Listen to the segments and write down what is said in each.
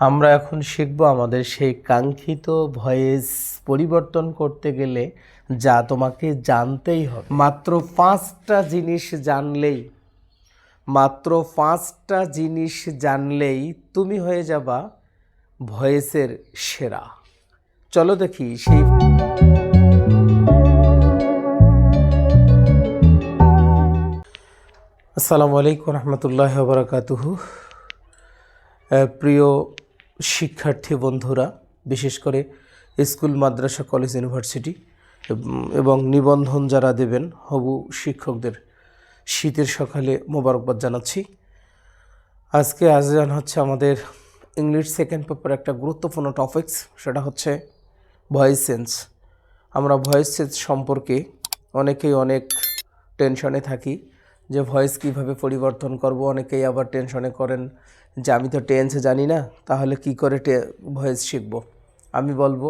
আমরা এখন শিখব আমাদের সেই কাঙ্ক্ষিত ভয়েস পরিবর্তন করতে গেলে যা তোমাকে জানতেই হবে। মাত্র পাঁচটা জিনিস জানলেই, মাত্র পাঁচটা জিনিস জানলেই তুমি হয়ে যাবা ভয়েসের সেরা। চলো দেখি সেই আসসালামু আলাইকুম রহমতুল্লাহ বারাকাতুহু। প্রিয় শিক্ষার্থী বন্ধুরা, বিশেষ করে স্কুল, মাদ্রাসা, কলেজ, ইউনিভার্সিটি এবং- নিবন্ধন যারা দেবেন, হবু শিক্ষকদের শীতের সকালে মোবারকবাদ জানাচ্ছি। আজকে আয়োজন হচ্ছে আমাদের ইংলিশ সেকেন্ড পেপার একটা গুরুত্বপূর্ণ টপিকস সেটা হচ্ছে ভয়েস সেন্স আমরা ভয়েস সেন্স সম্পর্কে অনেকেই অনেক টেনশনে থাকি। যে ভয়েস কীভাবে পরিবর্তন করব? অনেকেই আবার টেনশনে করেন, যে আমি তো টেন্স জানি না, তাহলে কি করে ভয়েস শিখব? আমি বলব,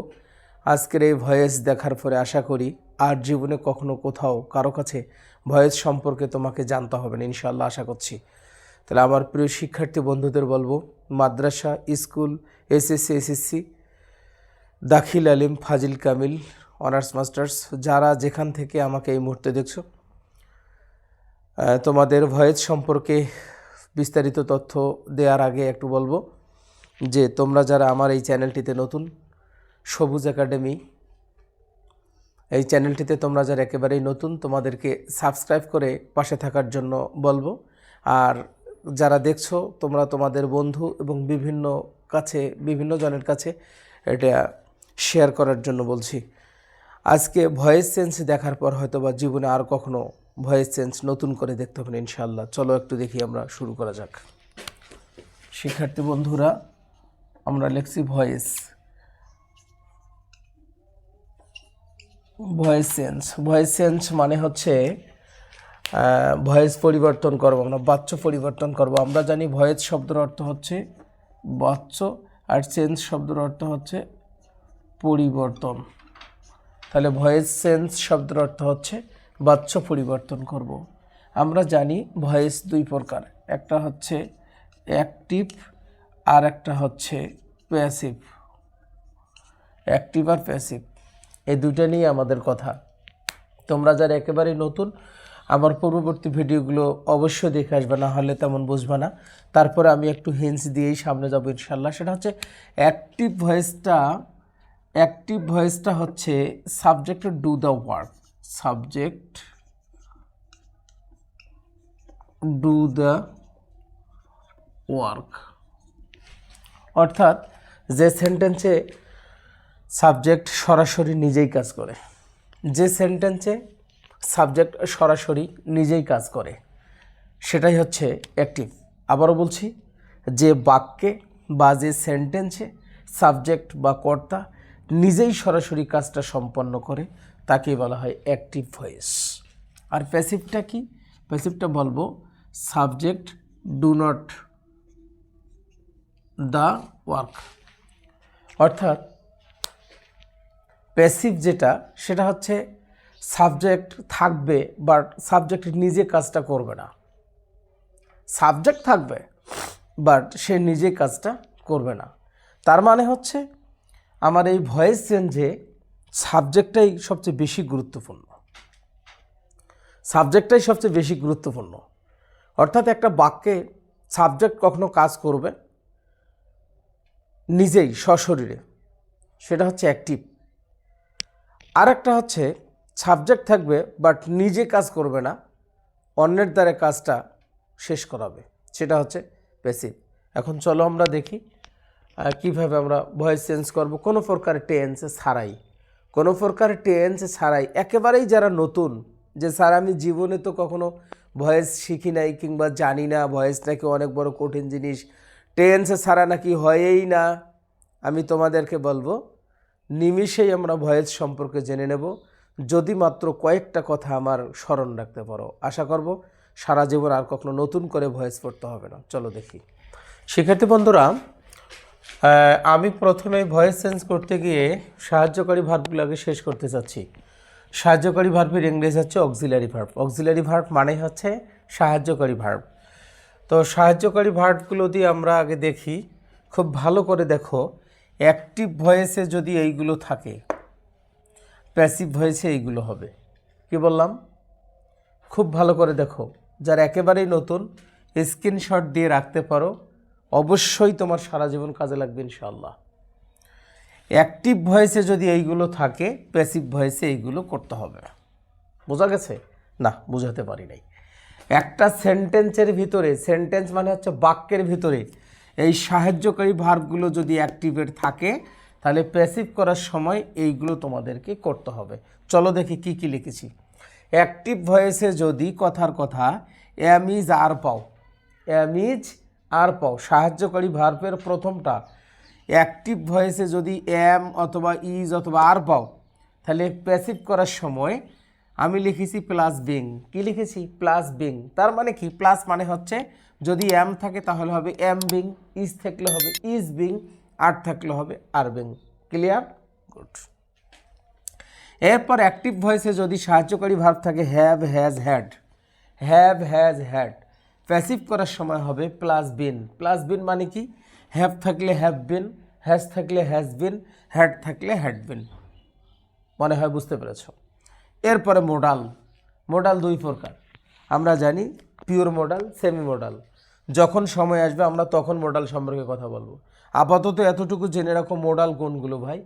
আজকের এই ভয়েস দেখার পরে আশা করি আর জীবনে কখনো কোথাও কারও কাছে ভয়েস সম্পর্কে তোমাকে জানতে হবে না ইনশাল্লাহ আশা করছি। তাহলে আমার প্রিয় শিক্ষার্থী বন্ধুদের বলব, মাদ্রাসা, স্কুল এসএসসি এসএসসি দাখিল আলিম, ফাজিল কামিল অনার্স মাস্টার্স যারা যেখান থেকে আমাকে এই মুহূর্তে দেখছ তোমাদের ভয়েস সম্পর্কে বিস্তারিত তথ্য দেওয়ার আগে একটু বলব যে তোমরা যারা আমার এই চ্যানেলটিতে নতুন, সবুজ একাডেমি, এই চ্যানেলটিতে তোমরা যারা একেবারেই নতুন, তোমাদেরকে সাবস্ক্রাইব করে পাশে থাকার জন্য বলব। আর যারা দেখছ, তোমরা তোমাদের বন্ধু এবং বিভিন্ন কাছে, বিভিন্ন জনের কাছে এটা শেয়ার করার জন্য বলছি। আজকে ভয়েস চেঞ্জ দেখার পর হয়তো বা জীবনে আর কখনো ভয়েস চেঞ্জ নতুন করে দেখতে হবে ইনশাল্লাহ চলো একটু দেখি আমরা শুরু করা যাক। শিক্ষার্থী বন্ধুরা, আমরা লিখছি voice. Voice change. Voice change মানে হচ্ছে ভয়েস পরিবর্তন করব আমরা, বাচ্চ পরিবর্তন করব। আমরা জানি ভয়েস শব্দের অর্থ হচ্ছে বাচ্চ, আর চেঞ্জ শব্দের অর্থ হচ্ছে পরিবর্তন। তাহলে ভয়েস চেঞ্জ শব্দের অর্থ হচ্ছে বাচ্চ পরিবর্তন করব। আমরা জানি ভয়েস দুই প্রকার, একটা হচ্ছে অ্যাক্টিভ আর একটা হচ্ছে প্যাসিভ। অ্যাক্টিভ আর প্যাসিভ, এই দুইটা নিয়ে আমাদের কথা। তোমরা যারা একেবারেই নতুন, আমার পূর্ববর্তী ভিডিওগুলো অবশ্যই দেখে আসবে, না হলে তেমন বুঝবে না। তারপরে আমি একটু হিন্স দিয়েই সামনে যাব ইনশাল্লাহ সেটা হচ্ছে অ্যাক্টিভ ভয়েসটা অ্যাক্টিভ ভয়েসটা হচ্ছে subject do the work. Subject do the work অর্থাৎ যে সেন্টেন্সে সাবজেক্ট সরাসরি নিজেই কাজ করে, যে সেন্টেন্সে সাবজেক্ট সরাসরি নিজেই কাজ করে, সেটাই হচ্ছে অ্যাক্টিভ আবারও বলছি, যে বাক্যে বা যে সেন্টেন্সে সাবজেক্ট বা কর্তা নিজেই সরাসরি কাজটা সম্পন্ন করে তাকেই বলা হয় অ্যাক্টিভ ভয়েস আর প্যাসিভটা কি? প্যাসিভটা বলব subject do not the work অর্থাৎ প্যাসিভ যেটা, সেটা হচ্ছে সাবজেক্ট থাকবে বাট সাবজেক্ট নিজে কাজটা করবে না। সাবজেক্ট থাকবে বাট সে নিজে কাজটা করবে না। তার মানে হচ্ছে, আমার এই ভয়েস চেঞ্জে সাবজেক্টটাই সবচেয়ে বেশি গুরুত্বপূর্ণ। সাবজেক্টটাই সবচেয়ে বেশি গুরুত্বপূর্ণ। অর্থাৎ একটা বাক্যে সাবজেক্ট কখনো কাজ করবে নিজেই, সশরীরে। সেটা হচ্ছে অ্যাক্টিভ। আর একটা হচ্ছে সাবজেক্ট থাকবে, বাট নিজে কাজ করবে না, অন্যের দ্বারা কাজটা শেষ করাবে। সেটা হচ্ছে প্যাসিভ এখন চলো আমরা দেখি কীভাবে আমরা ভয়েস চেঞ্জ করব। কোনো প্রকার টেন্স ছাড়াই কোনো প্রকার টেন্স ছাড়াই, একেবারেই যারা নতুন, যে স্যার আমি জীবনে তো কখনো ভয়েস শিখি নাই কিংবা জানি না ভয়েস নাকি অনেক বড় কঠিন জিনিস টেন্স ছাড়া নাকি হয়েই না। আমি তোমাদেরকে বলব, নিমিষেই আমরা ভয়েস সম্পর্কে জেনে নেব। যদি মাত্র কয়েকটা কথা আমার স্মরণ রাখতে পারো, আশা করব সারা জীবন আর কখনো নতুন করে ভয়েস পড়তে হবে না। চলো দেখি। শিক্ষার্থী বন্ধুরা আমি প্রথমে ভয়েস চেঞ্জ করতে গিয়ে সাহায্যকারী ভার্বগুলোকে শেষ করতে চাচ্ছি। সাহায্যকারী ভার্বের ইংরেজ হচ্ছে অক্সিলারি ভার্ব অক্সিলারি ভার্ব মানে হচ্ছে সাহায্যকারী ভার্ব তো সাহায্যকারী ভার্বগুলো দিয়ে আমরা আগে দেখি। খুব ভালো করে দেখো। অ্যাক্টিভ ভয়েসে যদি এইগুলো থাকে প্যাসিভ ভয়েসে এইগুলো হবে। কি বললাম? খুব ভালো করে দেখো। যারা একেবারেই নতুন স্ক্রিনশট দিয়ে রাখতে পারো। অবশ্যই তোমার সারা জীবন কাজে লাগবে ইনশাল্লাহ অ্যাক্টিভ ভয়েসে যদি এইগুলো থাকে প্যাসিভ ভয়েসে এইগুলো করতে হবে। বোঝা গেছে? না, বোঝাতে পারি নাই। একটা সেন্টেন্সের ভিতরে সেন্টেন্স মানে হচ্ছে বাক্যের ভিতরে, এই সাহায্যকারী ভার্বগুলো যদি অ্যাক্টিভেট থাকে, তাহলে প্যাসিভ করার সময় এইগুলো তোমাদেরকে করতে হবে। চলো দেখি কি কি লিখেছি। অ্যাক্টিভ ভয়েসে যদি কথার কথা অ্যামিজ আর পাও অ্যামিজ আর পাও। সাহায্যকারী ভার্বের প্রথমটা অ্যাক্টিভ ভয়েসে যদি এম অথবা ইজ অথবা আর পাও, তাহলে প্যাসিভ করার সময় আমি লিখেছি প্লাস বিং কি লিখেছি? প্লাস বিং তার মানে কি? প্লাস মানে হচ্ছে যদি এম থাকে তাহলে হবে এম বিং ইজ থাকলে হবে ইজ বিং আর থাকলে হবে আর বিং ক্লিয়ার গুড এরপর অ্যাক্টিভ ভয়েসে যদি সাহায্যকারী ভার্ব থাকে have has had have has had passive করার সময় হবে প্লাস বিন। প্লাস বিন মানে কি? হ্যাভ থাকলে হ্যাভ বিন, হ্যাজ থাকলে হ্যাজ বিন, হ্যাড থাকলে হ্যাড বিন। মনে হয় বুঝতে পেরেছ? এরপরে মোডাল মোডাল দুই প্রকার। আমরা জানি পিওর মোডাল সেমি মোডাল যখন সময় আসবে আমরা তখন মোডাল সম্পর্কে কথা বলব। আপাতত এতটুকু জেনে রাখো মোডাল কোনগুলো ভাই?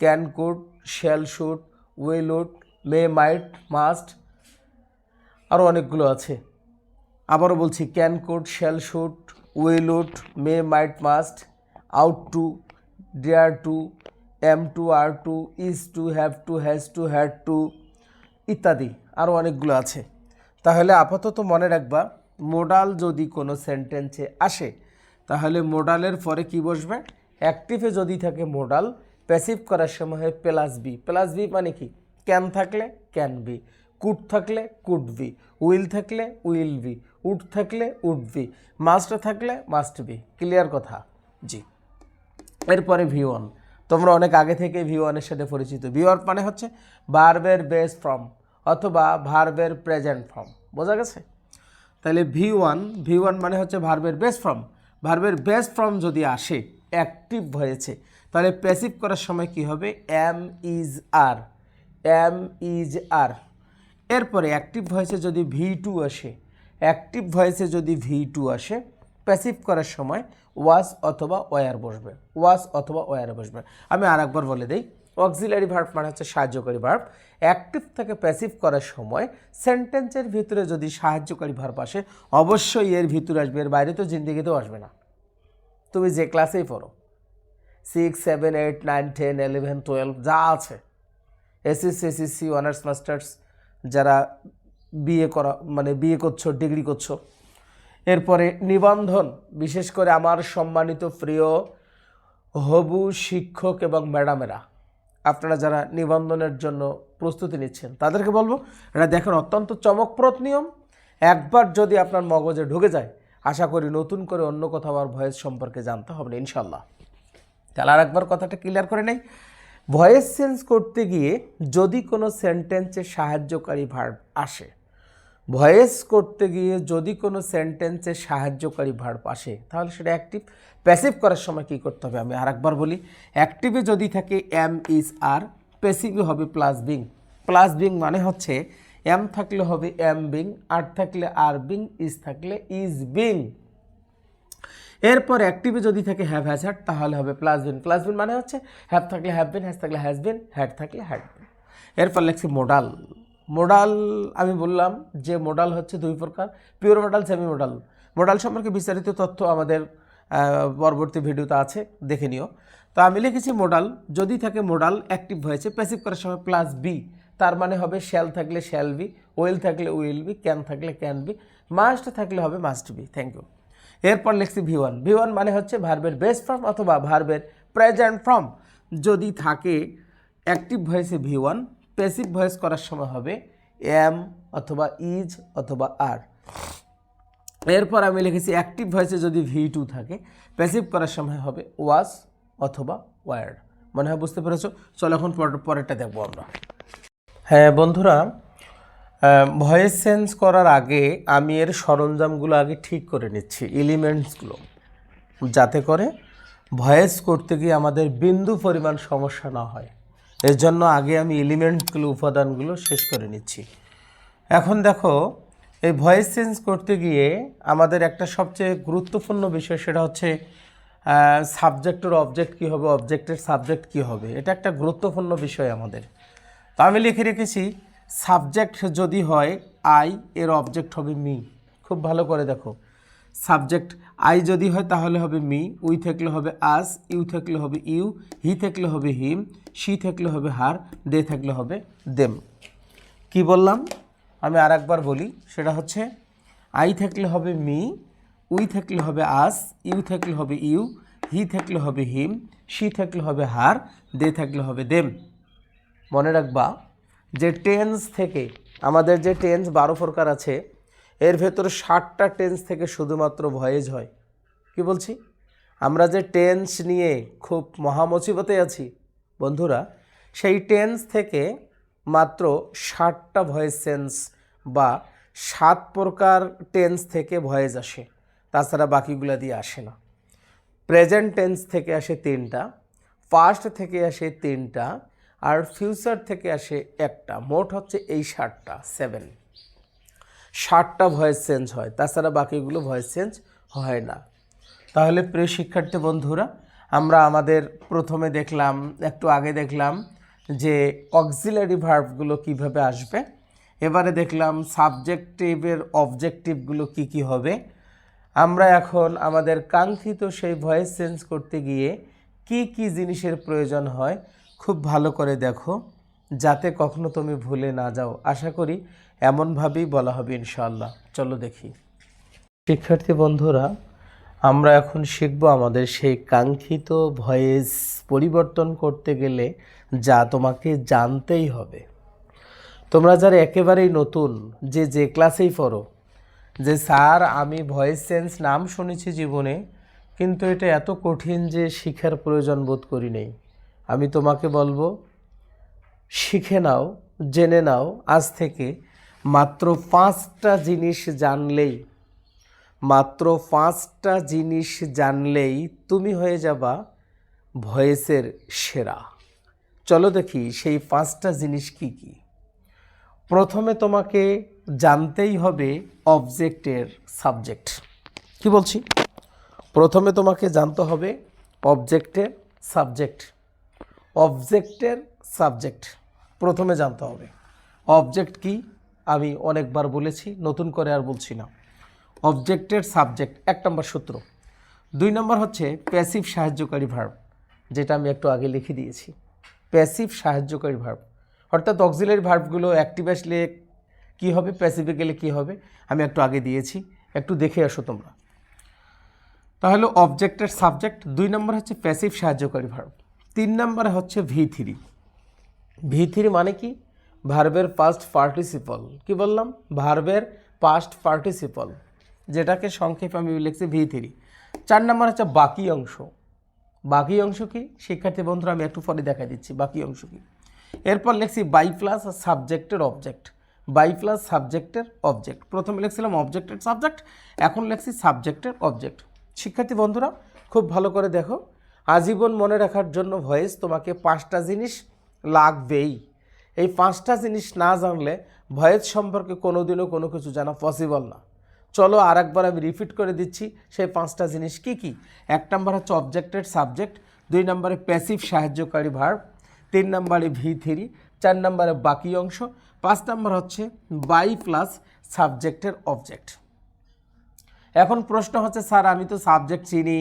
Can could shall should will would may might must আরও অনেকগুলো আছে। আবারও বলছি can could shall should would may might must ought to dare to am to are to is to have to has to had to ইত্যাদি। আরও অনেকগুলো আছে। তাহলে আপাতত মনে রাখবা মোডাল যদি কোনো সেন্টেন্সে আসে, তাহলে মোডালের পরে কি বসবে? অ্যাক্টিভে যদি থাকে মোডাল প্যাসিভ করার সময় প্লাস বি প্লাস বি মানে কি? ক্যান থাকলে ক্যান বি কুড থাকলে কুড বি উইল থাকলে উইল বি উড থাকলে উড বি মাস্ট থাকলে মাস্ট বি ক্লিয়ার কথা? জি। এরপরে ভি ওয়ান। তোমরা অনেক আগে থেকে ভি ওয়ানের সাথে পরিচিত। ভি ওয়ান মানে হচ্ছে ভার্বের বেস ফর্ম অথবা ভার্বের প্রেজেন্ট ফর্ম বোঝা গেছে? তাহলে ভি ওয়ান ভি ওয়ান মানে হচ্ছে ভার্বের বেস ফর্ম ভার্বের বেস ফর্ম যদি আসে অ্যাক্টিভ হয়েছে, তাহলে প্যাসিভ করার সময় কি হবে? Am is are am is are এরপরে অ্যাক্টিভ ভয়েসে যদি ভি টু আসে অ্যাক্টিভ ভয়েসে যদি ভি টু আসে প্যাসিভ করার সময় ওয়াজ অথবা ওয়ার বসবে। ওয়াজ অথবা ওয়ার বসবে। আমি আর একবার বলে দিই অক্সিলারি ভার্ব মানে হচ্ছে সাহায্যকারী ভার্ব অ্যাক্টিভ থেকে প্যাসিভ করার সময় সেন্টেন্সের ভিতরে যদি সাহায্যকারী ভার্ব আসে, অবশ্যই এর ভিতরে আসবে, এর বাইরে তো জিন্দিগিতেও আসবে না। তুমি যে ক্লাসেই পড়ো six seven eight nine ten eleven twelve যা আছে এসএসসি এসএসসি অনার্স মাস্টার্স যারা বিয়ে করা মানে বিয়ে করছ, ডিগ্রি করছ। এরপরে নিবন্ধন, বিশেষ করে আমার সম্মানিত প্রিয় হবু শিক্ষক এবং ম্যাডামেরা। আপনারা যারা নিবন্ধনের জন্য প্রস্তুতি নিচ্ছেন, তাদেরকে বলব এটা দেখেন অত্যন্ত চমকপ্রদ নিয়ম। একবার যদি আপনার মগজে ঢুকে যায়, আশা করি নতুন করে অন্য কোথাও আর ভয়েস সম্পর্কে জানতে হবে ইনশাল্লাহ তাহলে আর একবার কথাটা ক্লিয়ার করে নেই। ভয়েস চেঞ্জ করতে গিয়ে যদি কোনো সেন্টেন্সে সাহায্যকারী ভার্ব আসে, ভয়েস করতে গিয়ে যদি কোনো সেন্টেন্সে সাহায্যকারী ভার্ব আসে, তাহলে সেটা অ্যাক্টিভ প্যাসিভ করার সময় কী করতে হবে? আমি আরেকবার বলি অ্যাক্টিভে যদি থাকে এম ইজ আর প্যাসিভে হবে প্লাস বিং প্লাস বিং মানে হচ্ছে এম থাকলে হবে এম বিং আর থাকলে আর বিং ইজ থাকলে ইজ বিং এরপর অ্যাক্টিভে যদি থাকে হ্যাভ হ্যাজ হ্যাড তাহলে হবে প্লাস বিন প্লাস বিন মানে হচ্ছে হ্যাভ থাকলে হ্যাভ বিন হ্যাজ থাকলে হ্যাজ বিন হ্যাড থাকলে হ্যাড বিন এরপর লেখছি মোডাল মোডাল আমি বললাম যে মোডাল হচ্ছে দুই প্রকার। Pure modal semi modal modal সম্পর্কে বিস্তারিত তথ্য আমাদের পরবর্তী ভিডিওতে আছে, দেখে নিও। তো আমি লিখেছি মোডাল যদি থাকে মোডাল অ্যাক্টিভ হয়েছে প্যাসিভ করার সময় প্লাস বি তার মানে হবে শ্যাল থাকলে শ্যাল বি উইল থাকলে উইল বি ক্যান থাকলে ক্যান বি মাস্ট থাকলে হবে মাস্ট বি থ্যাংক ইউ এরপর লিখছি ভি ওয়ান ভি ওয়ান মানে হচ্ছে ভার্বের বেস ফর্ম অথবা ভার্বের প্রেজেন্ট ফর্ম যদি থাকে অ্যাক্টিভ ভয়েসে ভি ওয়ান প্যাসিভ ভয়েস করার সময় হবে এম অথবা ইজ অথবা আর এরপর আমি লিখেছি অ্যাক্টিভ ভয়েসে যদি ভি টু থাকে প্যাসিভ করার সময় হবে ওয়াজ অথবা ওয়ার্ড মনে হয় বুঝতে পেরেছ? চলো এখন পর- পরেরটা দেখব আমরা। হ্যাঁ বন্ধুরা ভয়েস চেঞ্জ করার আগে আমি এর সরঞ্জামগুলো আগে ঠিক করে নিচ্ছি এলিমেন্টসগুলো যাতে করে ভয়েস করতে গিয়ে আমাদের বিন্দু পরিমাণ সমস্যা না হয়। এর জন্য আগে আমি এলিমেন্টগুলো উপাদানগুলো শেষ করে নিচ্ছি। এখন দেখো, এই ভয়েস চেঞ্জ করতে গিয়ে আমাদের একটা সবচেয়ে গুরুত্বপূর্ণ বিষয়, সেটা হচ্ছে সাবজেক্টের অবজেক্ট কী হবে অবজেক্টের সাবজেক্ট কী হবে। এটা একটা গুরুত্বপূর্ণ বিষয় আমাদের। তো আমি লিখে রেখেছি সাবজেক্ট যদি হয় আই এর অবজেক্ট হবে মি খুব ভালো করে দেখো সাবজেক্ট আই যদি হয় তাহলে হবে মি উই থাকলে হবে আস ইউ থাকলে হবে ইউ হি থাকলে হবে হিম শি থাকলে হবে হার দে থাকলে হবে দেম কি বললাম আমি আর একবার বলি সেটা হচ্ছে আই থাকলে হবে মি উই থাকলে হবে আস ইউ থাকলে হবে ইউ হি থাকলে হবে হিম শি থাকলে হবে হার দে থাকলে হবে দেম মনে রাখবা যে টেন্স থেকে, আমাদের যে টেন্স বারো প্রকার আছে, এর ভেতর ষাটটা টেন্স থেকে শুধুমাত্র ভয়েজ হয়। কি বলছি? আমরা যে টেন্স নিয়ে খুব মহামসিবতে আছি, বন্ধুরা, সেই টেন্স থেকে মাত্র ষাটটা ভয়েস সেন্স বা সাত প্রকার টেন্স থেকে ভয়েস আসে। তাছাড়া বাকিগুলো দিয়ে আসে না। প্রেজেন্ট টেন্স থেকে আসে তিনটা পাস্ট থেকে আসে তিনটা আর ফিউচার থেকে আসে একটা। মোট হচ্ছে এই ষাটটা সেভেন ষাটটা ভয়েস চেঞ্জ হয়, তাছাড়া বাকিগুলো ভয়েস চেঞ্জ হয় না। তাহলে প্রিয় শিক্ষার্থী বন্ধুরা, আমরা আমাদের প্রথমে দেখলাম, একটু আগে দেখলাম যে অক্সিলারি ভার্বগুলো কীভাবে আসবে। এবারে দেখলাম সাবজেক্টিভের অবজেক্টিভগুলো কি কি হবে। আমরা এখন আমাদের কাঙ্ক্ষিত সেই ভয়েস চেঞ্জ করতে গিয়ে কি কি জিনিসের প্রয়োজন হয় খুব ভালো করে দেখো, যাতে কখনো তুমি ভুলে না যাও। আশা করি এমনভাবেই বলা হবে ইনশাআল্লাহ। চলো দেখি। শিক্ষার্থী বন্ধুরা, আমরা এখন শিখব আমাদের সেই কাঙ্ক্ষিত ভয়েস পরিবর্তন করতে গেলে যা তোমাকে জানতেই হবে। তোমরা যারা একেবারেই নতুন, যে যে ক্লাসেই পড়ো, যে স্যার, আমি ভয়েস চেঞ্জ নাম শুনেছি জীবনে, কিন্তু এটা এত কঠিন যে শিখার প্রয়োজন বোধ করি নেই। আমি তোমাকে বলব, শিখে নাও, জেনে নাও, আজ থেকে মাত্র পাঁচটা জিনিস জানলেই, মাত্র পাঁচটা জিনিস জানলেই তুমি হয়ে যাবা ভয়েসের সেরা। চলো দেখি সেই পাঁচটা জিনিস কি কি। প্রথমে তোমাকে জানতেই হবে অবজেক্টের সাবজেক্ট। কি বলছি? প্রথমে তোমাকে জানতে হবে অবজেক্টের সাবজেক্ট। অবজেক্টের সাবজেক্ট। প্রথমে জানতে হবে। অবজেক্ট কি? আমি অনেকবার বলেছি, নতুন করে আর বলছি না। অবজেক্টের সাবজেক্ট, এক নম্বর সূত্র। দুই নম্বর হচ্ছে প্যাসিভ সাহায্যকারী ভার্ব, যেটা আমি একটু আগে লিখে দিয়েছি। প্যাসিভ সাহায্যকারী ভার্ব। অর্থাৎ অক্সিলারি ভার্বগুলো অ্যাক্টিভ আসলে কী হবে? প্যাসিভে গেলে কী হবে? আমি একটু আগে দিয়েছি। একটু দেখে আসো তোমরা। তাহলে অবজেক্টের সাবজেক্ট, দুই নম্বর হচ্ছে প্যাসিভ সাহায্যকারী ভার্ব। তিন নম্বরে হচ্ছে ভি থ্রি ভি থ্রি মানে কি? ভার্বের পাস্ট পার্টিসিপল কি বললাম? ভার্বের পাস্ট পার্টিসিপল যেটাকে সংক্ষেপে আমি লিখছি ভি থ্রি চার নম্বর হচ্ছে বাকি অংশ। বাকি অংশ কি? শিক্ষার্থী বন্ধুরা, আমি একটু পরে দেখা দিচ্ছি বাকি অংশ কি। এরপর লিখছি বাই প্লাস সাবজেক্টের অবজেক্ট বাই প্লাস সাবজেক্টের অবজেক্ট প্রথমে লিখছিলাম অবজেক্টের সাবজেক্ট এখন লিখছি সাবজেক্টের অবজেক্ট শিক্ষার্থী বন্ধুরা, খুব ভালো করে দেখো। আজীবন মনে রাখার জন্য ভয়েস তোমাকে পাঁচটা জিনিস লাগবেই। এই পাঁচটা জিনিস না জানলে ভয়েস সম্পর্কে কোনোদিনও কোনো কিছু জানা পসিবল না। চলো আর একবার আমি রিপিট করে দিচ্ছি, সেই পাঁচটা জিনিস কি কি? এক নম্বর হচ্ছে অবজেক্টেড সাবজেক্ট দুই নম্বরে প্যাসিভ সাহায্যকারী ভার্ব তিন নম্বরে ভি থ্রি চার নম্বরে বাকি অংশ, পাঁচ নম্বর হচ্ছে বাই প্লাস সাবজেক্টের অবজেক্ট এখন প্রশ্ন হচ্ছে, স্যার, আমি তো সাবজেক্ট চিনি।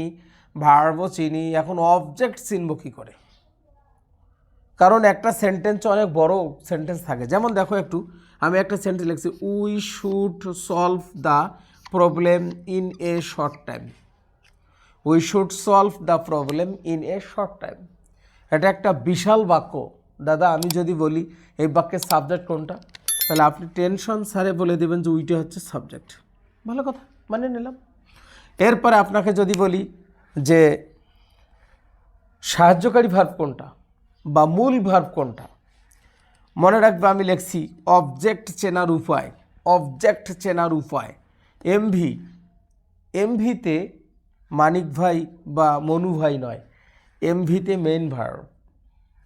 ভার্বও চিনি, এখন অবজেক্ট চিনব কী করে? কারণ একটা সেন্টেন্স অনেক বড় সেন্টেন্স থাকে। যেমন দেখো একটু, আমি একটা সেন্টেন্স লিখছি we should solve the problem in a short time we should solve the problem in a short time এটা একটা বিশাল বাক্য। দাদা, আমি যদি বলি, এই বাক্যের সাবজেক্ট কোনটা? তাহলে আপনি টেনশন স্যারে বলে দেবেন যে উইটা হচ্ছে সাবজেক্ট ভালো কথা মানে নিলাম। এরপরে আপনাকে যদি বলি যে সাহায্যকারী ভার্ব কোনটা বা মূল ভার্ব কোনটা? মনে রাখবে আমি লিখছি অবজেক্ট চেনার উপায় অবজেক্ট চেনার উপায়। এমভি এমভিতে মানিক ভাই বা মনু ভাই নয় এমভিতে মেন ভার্ব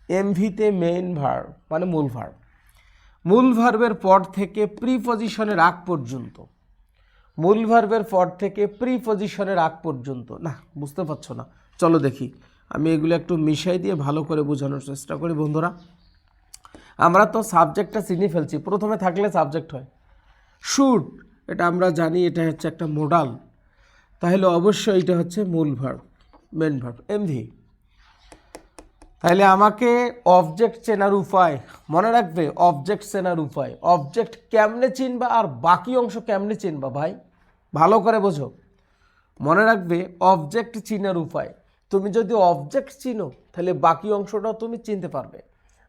এমভিতে মেন ভার্ব মানে মূল ভার্ব মূল ভার্বের পর থেকে প্রিপজিশনের আগ পর্যন্ত। মূল ভার্বের পর থেকে প্রিপজিশনের আগ পর্যন্ত। না, বুঝতে পারছ না। চলো দেখি। আমি এগুলো একটু মিশাই দিয়ে ভালো করে বোঝানোর চেষ্টা করি, বন্ধুরা। আমরা তো সাবজেক্টটা চিনি ফেলছি। প্রথমে থাকলে সাবজেক্ট হয়। শুট এটা আমরা জানি, এটা হচ্ছে একটা মোডাল তাহলে অবশ্যই এটা হচ্ছে মূল ভার্ব মেন ভার্ব এমভি তাহলে আমাকে অবজেক্ট চেনার উপায়, মনে রাখবে অবজেক্ট চেনার উপায়। অবজেক্ট কেমনে চিনবা আর বাকি অংশ কেমনে চিনবা ভাই? ভালো করে বোঝো। মনে রাখবে অবজেক্ট চিনার উপায়। তুমি যদি অবজেক্ট চিনো, তাহলে বাকি অংশটাও তুমি চিনতে পারবে।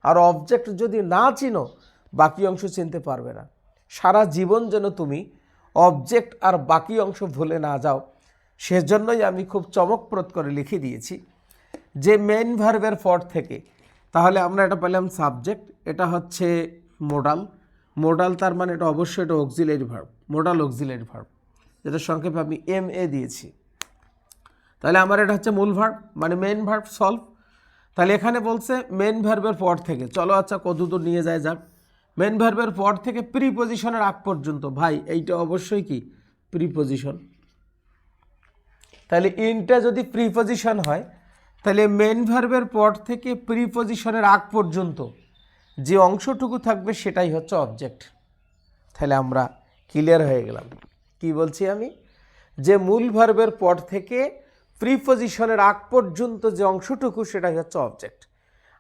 আর অবজেক্ট যদি না চিনো, বাকি অংশ চিনতে পারবে না। সারা জীবন যেন তুমি অবজেক্ট আর বাকি অংশ ভুলে না যাও, সেজন্যই আমি খুব চমকপ্রদ করে লিখে দিয়েছি। যে মেন ভার্বের পর থেকে, তাহলে আমরা এটা পেলাম সাবজেক্ট এটা হচ্ছে মোডাল মোডাল তার মানে এটা অবশ্যই এটা auxiliary verb modal auxiliary verb যেটা সংক্ষেপে আমি এম এ দিয়েছি। তাহলে আমার এটা হচ্ছে মূল ভার্ব মানে মেন ভার্ব সলভ তাহলে এখানে বলছে মেন ভার্বের পর থেকে। চলো আচ্ছা কতদূর নিয়ে যায় যাক। মেন ভার্বের পর থেকে প্রিপজিশনের আগ পর্যন্ত। ভাই, এইটা অবশ্যই কি? প্রিপজিশন তাহলে ইনটা যদি প্রিপজিশন হয় তাহলে মেন ভার্বের পর থেকে প্রিপজিশনের আগ পর্যন্ত যে অংশটুকু থাকবে সেটাই হচ্ছে অবজেক্ট তাহলে আমরা ক্লিয়ার হয়ে গেলাম। কি বলছি আমি? যে মূল ভার্বের পর থেকে প্রিপজিশনের আগ পর্যন্ত যে অংশটুকু সেটাই হচ্ছে অবজেক্ট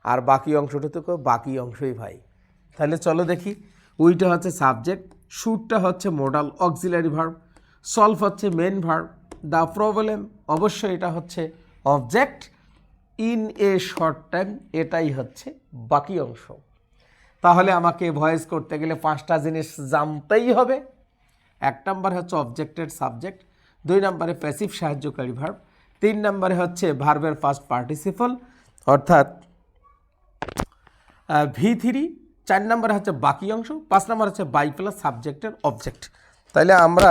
আর বাকি অংশটুকু বাকি অংশই ভাই। তাহলে চলো দেখি, উইটা হচ্ছে সাবজেক্ট শুটটা হচ্ছে মোডাল অক্সিলারি ভার্ব সলভ হচ্ছে মেন ভার্ব দ্য প্রবলেম অবশ্যই এটা হচ্ছে object in a short time এটাই হচ্ছে বাকি অংশ। তাহলে আমাকে ভয়েস করতে গেলে পাঁচটা জিনিস জানতেই হবে। এক নম্বরে হচ্ছে অবজেক্টের সাবজেক্ট দুই নম্বরে প্যাসিভ সাহায্যকারী ভার্ব তিন নম্বরে হচ্ছে ভার্বের ফার্স্ট পার্টিসিপল অর্থাৎ ভি থ্রি, চার নম্বরে হচ্ছে বাকি অংশ, পাঁচ নম্বর হচ্ছে বাই প্লাস সাবজেক্টের অবজেক্ট তাহলে আমরা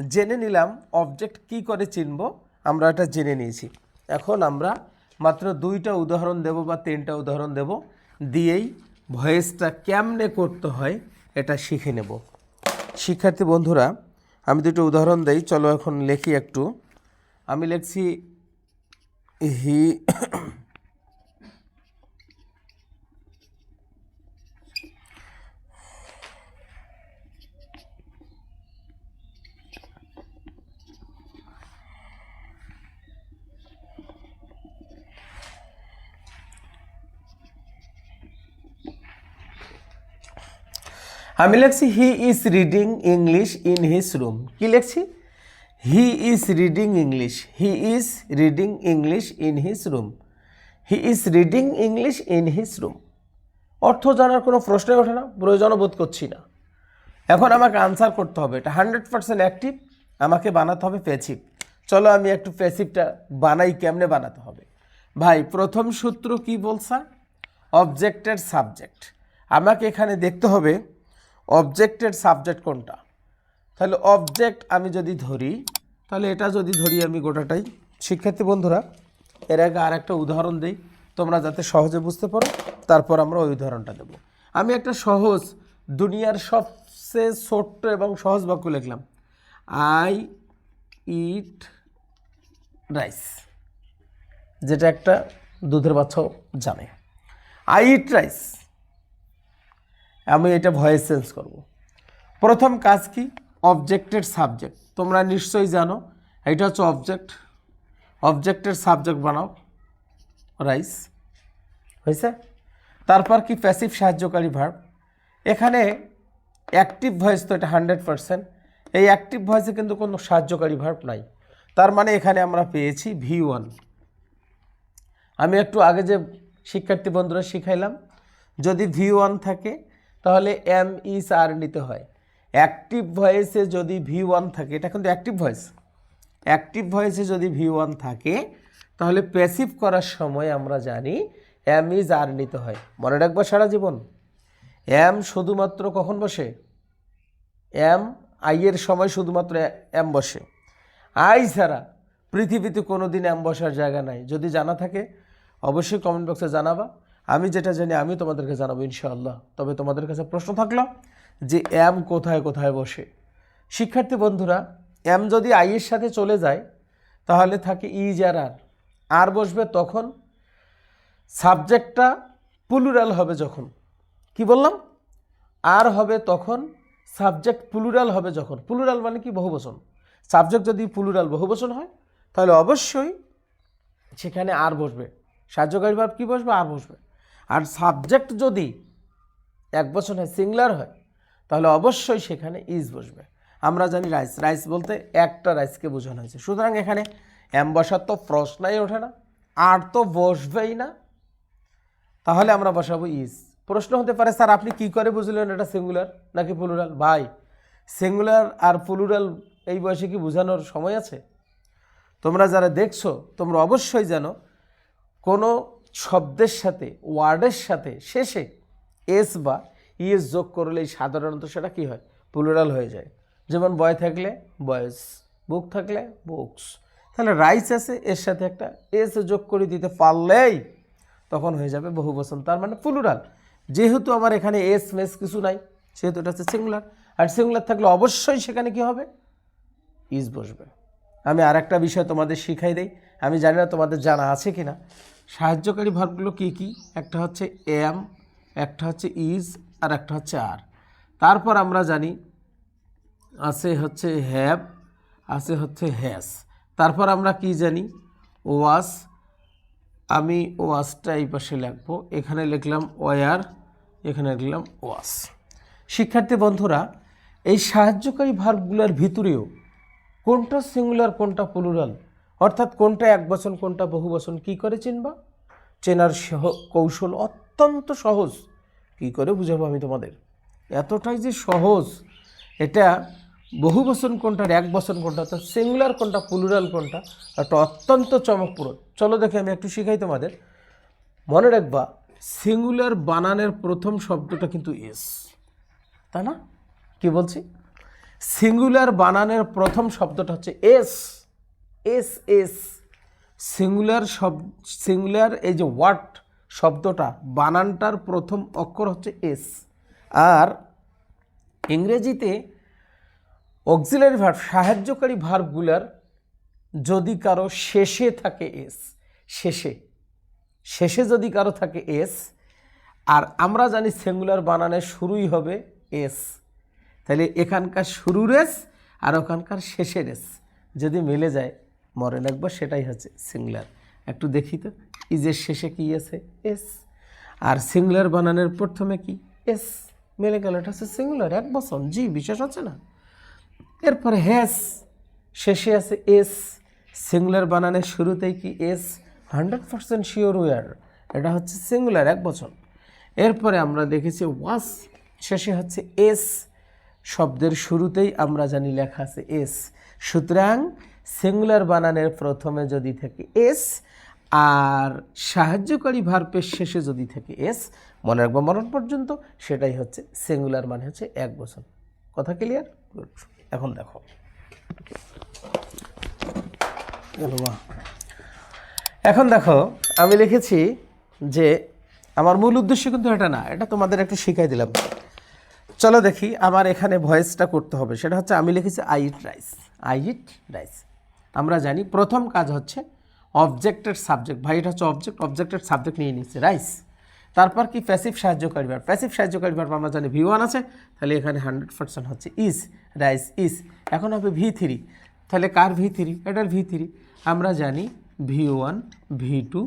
জেনে নিলাম অবজেক্ট কি করে চিনব, আমরা এটা জেনে নিয়েছি। এখন আমরা মাত্র দুইটা উদাহরণ দেব বা তিনটা উদাহরণ দেব। দিয়েই ভয়েসটা কেমনে করতে হয় এটা শিখে নেব। শিক্ষার্থী বন্ধুরা, আমি দুটো উদাহরণ দেই, চলো এখন লেখি একটু। আমি লিখছি, হি আমি লিখছি he is reading English in his room কি লিখছি? He is reading English he is reading English in his room he is reading English in his room অর্থ জানার কোনো প্রশ্নই ওঠে না, প্রয়োজনও বোধ করছি না। এখন আমাকে আনসার করতে হবে। এটা হান্ড্রেড পার্সেন্ট অ্যাক্টিভ আমাকে বানাতে হবে প্যাসিভ চলো আমি একটু প্যাসিভটা বানাই, কেমনে বানাতে হবে? ভাই, প্রথম সূত্র কি বলছা অবজেক্টের সাবজেক্ট আমাকে এখানে দেখতে হবে অবজেক্টের সাবজেক্ট কোনটা? তাহলে অবজেক্ট আমি যদি ধরি, তাহলে এটা যদি ধরি আমি গোটাটাই। শিক্ষার্থী বন্ধুরা, এর আগে আর একটা উদাহরণ দিই, তোমরা যাতে সহজে বুঝতে পারো, তারপর আমরা ওই উদাহরণটা দেবো। আমি একটা সহজ, দুনিয়ার সবচেয়ে ছোট্ট এবং সহজ বাক্য লিখলাম। আই ইট রাইস যেটা একটা দুধের বাচ্চাও জানে। আই ইট রাইস আমি এটা ভয়েস চেঞ্জ করব। প্রথম কাজ কি? অবজেক্টের সাবজেক্ট তোমরা নিশ্চয়ই জানো, এটা হচ্ছে অবজেক্ট অবজেক্টের সাবজেক্ট বানাও। রাইস হয়েছে? তারপর কি প্যাসিভ সাহায্যকারী ভার্ব এখানে অ্যাক্টিভ ভয়েস তো এটা হান্ড্রেড পারসেন্ট এই অ্যাক্টিভ ভয়েসে কিন্তু কোনো সাহায্যকারী ভার্ব নাই। তার মানে এখানে আমরা পেয়েছি ভি ওয়ান আমি একটু আগে যে শিক্ষার্থী বন্ধুরা শিখাইলাম, যদি ভি ওয়ান থাকে তাহলে এম ইস আর নিতে হয়। অ্যাক্টিভ ভয়েসে যদি ভি ওয়ান থাকে, এটা কিন্তু অ্যাক্টিভ ভয়েস অ্যাক্টিভ ভয়েসে যদি ভি ওয়ান থাকে, তাহলে প্যাসিভ করার সময় আমরা জানি এম ইজ আর নিতে হয়। মনে রাখব সারা জীবন। এম শুধুমাত্র কখন বসে? এম আই এর সময় শুধুমাত্র এম বসে। আই ছাড়া পৃথিবীতে কোনো দিন অ্যাম বসার জায়গা নাই। যদি জানা থাকে, অবশ্যই কমেন্ট বক্সে জানাবা। আমি যেটা জানি, আমি তোমাদেরকে জানাব ইনশাআল্লাহ। তবে তোমাদের কাছে প্রশ্ন থাকল যে অ্যাম কোথায় কোথায় বসে? শিক্ষার্থী বন্ধুরা অ্যাম যদি আইয়ের সাথে চলে যায়, তাহলে থাকে ইজ আর আর। আর বসবে তখন সাবজেক্টটা প্লুরাল হবে যখন। কি বললাম? আর হবে তখন সাবজেক্ট প্লুরাল হবে যখন। প্লুরাল মানে কি? বহুবচন। সাবজেক্ট যদি প্লুরাল বহুবচন হয়, তাহলে অবশ্যই সেখানে আর বসবে। সাহায্যকারী ভাব কি বসবে? আর বসবে। আর সাবজেক্ট যদি এক বছর হয় সিঙ্গলার হয়, তাহলে অবশ্যই সেখানে ইজ বসবে। আমরা জানি রাইস রাইস বলতে একটা রাইসকে বোঝানো হয়েছে। সুতরাং এখানে এম বসার তো প্রশ্নই ওঠে না, আর তো বসবেই না। তাহলে আমরা বসাবো ইজ প্রশ্ন হতে পারে, স্যার, আপনি কি করে বুঝলেন এটা সিঙ্গুলার নাকি প্লুরাল ভাই সিঙ্গুলার আর প্লুরাল এই বয়সে কি বোঝানোর সময় আছে? তোমরা যারা দেখছ, তোমরা অবশ্যই জানো, কোনো শব্দের সাথে, ওয়ার্ডের সাথে শেষে এস বা ইএস যোগ করলেই সাধারণত সেটা কি হয়? প্লুরাল হয়ে যায়। যেমন বয় থাকলে বয়েস বুক থাকলে বুকস তাহলে রাইস আছে, এর সাথে একটা এস যোগ করে দিতে পারলেই তখন হয়ে যাবে বহু বচন তার মানে প্লুরাল যেহেতু আমার এখানে এস মেস কিছু নাই, সেহেতু এটা হচ্ছে সিঙ্গুলার আর সিঙ্গুলার থাকলে অবশ্যই সেখানে কি হবে? ইজ বসবে। আমি আর একটা বিষয় তোমাদের শিখাই দেই। আমি জানি না তোমাদের জানা আছে কি না সাহায্যকারী ভার্বগুলো কী কী? একটা হচ্ছে এম একটা হচ্ছে ইজ আর একটা হচ্ছে আর তারপর আমরা জানি আছে হচ্ছে হ্যাভ আছে হচ্ছে হ্যাস তারপর আমরা কি জানি? ওয়াস আমি ওয়াসটা এই পাশে লিখব। এখানে লিখলাম ওয়ার এখানে লিখলাম ওয়াস শিক্ষার্থী বন্ধুরা, এই সাহায্যকারী ভার্বগুলোর ভিতরেও কোনটা সিঙ্গুলার কোনটা প্লুরাল অর্থাৎ কোনটা এক বচন, কোনটা বহু বচন, কী করে চিনবা? চেনার সহ, কৌশল অত্যন্ত সহজ। কী করে বুঝাবো আমি তোমাদের? এতটাই যে সহজ। এটা বহু বচন কোনটার এক বচন কোনটা, অর্থাৎ সিঙ্গুলার কোনটা প্লুরাল কোনটা, একটা অত্যন্ত চমকপ্রদ। চলো দেখে আমি একটু শিখাই তোমাদের। মনে রাখবা সিঙ্গুলার বানানের প্রথম শব্দটা কিন্তু এস তাই না? কি বলছি? সিঙ্গুলার বানানের প্রথম শব্দটা হচ্ছে এস এস এস। সিঙ্গুলার শব সিঙ্গুলার এই যে ওয়ার্ড শব্দটা, বানানটার প্রথম অক্ষর হচ্ছে এস। আর ইংরেজিতে অক্সিলারি ভার্ব সাহায্যকারী ভার্বগুলার যদি কারও শেষে থাকে এস, শেষে শেষে যদি কারও থাকে এস, আর আমরা জানি সিঙ্গুলার বানানের শুরুই হবে এস। তাহলে এখানকার শুরুর এস আর ওখানকার শেষের এস যদি মিলে যায়। মরে রাখব, সেটাই হচ্ছে সিঙ্গুলার। একটু দেখি তো ইজের শেষে কি আছে? এস। আর সিঙ্গুলার বানানের প্রথমে কি? এস। মেলে গেল, এটা হচ্ছে সিঙ্গুলার, এক বছর। জি বিশেষ হচ্ছে না। এরপরে হ্যাস। শেষে আছে এস। সিঙ্গুলার বানানের শুরুতেই কি এস? হান্ড্রেড পার্সেন্ট শিওর ওয়ার এটা হচ্ছে সিঙ্গুলার, এক বছর। এরপরে আমরা দেখেছি ওয়াস। শেষে হচ্ছে এস। শব্দের শুরুতেই আমরা জানি লেখা আছে এস। সুতরাং সিঙ্গুলার বানানের প্রথমে যদি থাকে এস, আর সাহায্যকারী ভার্পের শেষে যদি থাকে এস, মনে রাখব মরণ পর্যন্ত, সেটাই হচ্ছে সিঙ্গুলার মানে হচ্ছে এক বছর কথা ক্লিয়ার এখন দেখো। এখন দেখো, আমি লিখেছি যে আমার মূল উদ্দেশ্য কিন্তু এটা না, এটা তোমাদের একটু শিখাই দিলাম। চলো দেখি আমার এখানে ভয়েসটা করতে হবে। সেটা হচ্ছে আমি লিখেছি I eat rice I eat rice আমরা জানি প্রথম কাজ হচ্ছে অবজেক্টের সাবজেক্ট ভাই, এটা হচ্ছে অবজেক্ট অবজেক্টের সাবজেক্ট নিয়ে নিচ্ছে রাইস তারপর কি প্যাসিভ সাহায্যকারী ভার্ব প্যাসিভ সাহায্যকারী ভার্ব আমরা জানি ভি ওয়ান আছে, তাহলে এখানে হান্ড্রেড পার্সেন্ট হচ্ছে ইজ রাইস ইজ এখন হবে ভি থ্রি তাহলে কার ভি থ্রি এটার ভি থ্রি আমরা জানি V one V two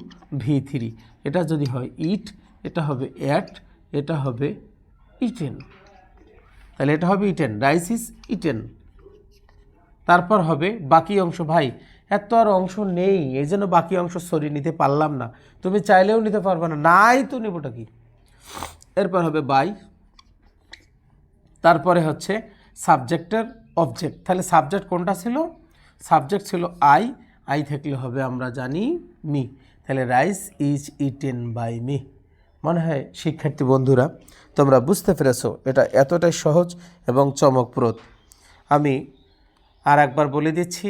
V three এটা যদি হয় ইট এটা হবে অ্যাট এটা হবে ইটেন তাহলে এটা হবে ইটেন রাইস ইজ ইটেন তারপর হবে বাকি অংশ, ভাই, এত আর অংশ নেই, এই জন্য বাকি অংশ সরিয়ে নিতে পারলাম না। তুমি চাইলেও নিতে পারবে না, নাই তো নেবটা কি? এরপর হবে বাই তারপরে হচ্ছে সাবজেক্টের অবজেক্ট তাহলে সাবজেক্ট কোনটা ছিল? সাবজেক্ট ছিল আই আই থাকলে হবে আমরা জানি মি তাহলে rice is eaten by me মনে হয় শিক্ষার্থী বন্ধুরা, তোমরা বুঝতে পেরেছ, এটা এতটাই সহজ এবং চমকপ্রদ। আমি আর একবার বলে দিচ্ছি,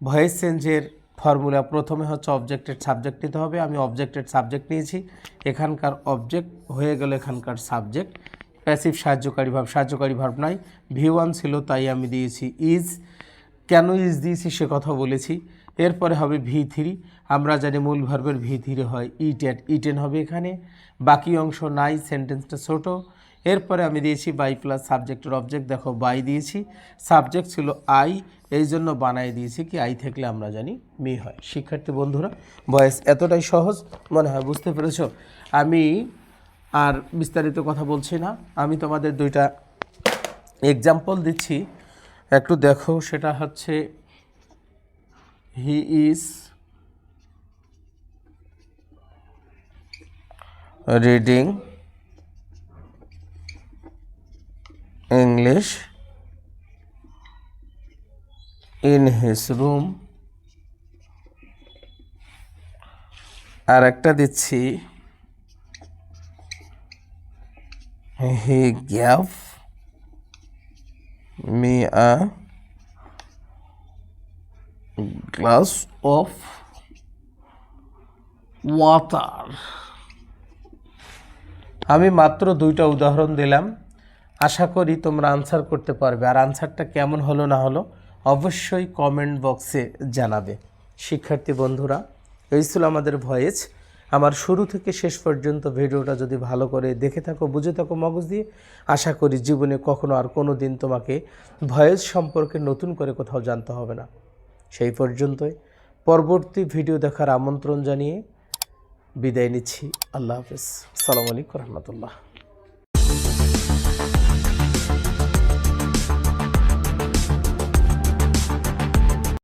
ভয়েস চেঞ্জের ফর্মুলা প্রথমে হচ্ছে অবজেক্টেড সাবজেক্ট নিতে হবে। আমি অবজেক্টেড সাবজেক্ট নিয়েছি। এখানকার অবজেক্ট হয়ে গেল এখানকার সাবজেক্ট প্যাসিভ সাহায্যকারী ভাব সাহায্যকারী ভাব নাই। ভি ওয়ান ছিল, তাই আমি দিয়েছি ইজ কেন ইজ দিয়েছি সে কথা বলেছি। এরপরে হবে ভি থ্রি আমরা জানি মূল ভার্বের ভি থ্রি হয় ইট অ্যাট ইটেন হবে এখানে। বাকি অংশ নাই সেন্টেন্সটা ছোট। এরপরে আমি দিয়েছি বাই প্লাস সাবজেক্টের অবজেক্ট দেখো বাই দিয়েছি। সাবজেক্ট ছিল আই এই জন্য বানাই দিয়েছি কি, আই থাকলে আমরা জানি মি হয়। শিক্ষার্থী বন্ধুরা, বয়স এতটাই সহজ, মনে হয় বুঝতে পেরেছ? আমি আর বিস্তারিত কথা বলছি না। আমি তোমাদের দুইটা এক্সাম্পল দিচ্ছি। একটু দেখো, সেটা হচ্ছে he is reading English in his room. আর একটা দিচ্ছি। He gave me a glass of water আমি মাত্র দুইটা উদাহরণ দিলাম। আশা করি তোমরা আনসার করতে পারবে। আর আনসারটা কেমন হলো না হলো অবশ্যই কমেন্ট বক্সে জানাবে। শিক্ষার্থী বন্ধুরা, এই ছিল আমাদের ভয়েস। আমার শুরু থেকে শেষ পর্যন্ত ভিডিওটা যদি ভালো করে দেখে থাকো, বুঝে থাকো মগজ দিয়ে, আশা করি জীবনে কখনো আর কোনো দিন তোমাকে ভয়েস সম্পর্কে নতুন করে কোথাও জানতে হবে না। সেই পর্যন্তই। পরবর্তী ভিডিও দেখার আমন্ত্রণ জানিয়ে বিদায় নিচ্ছি। আল্লাহ হাফেজ। সালাম আলাইকুম রহমতুল্লাহ।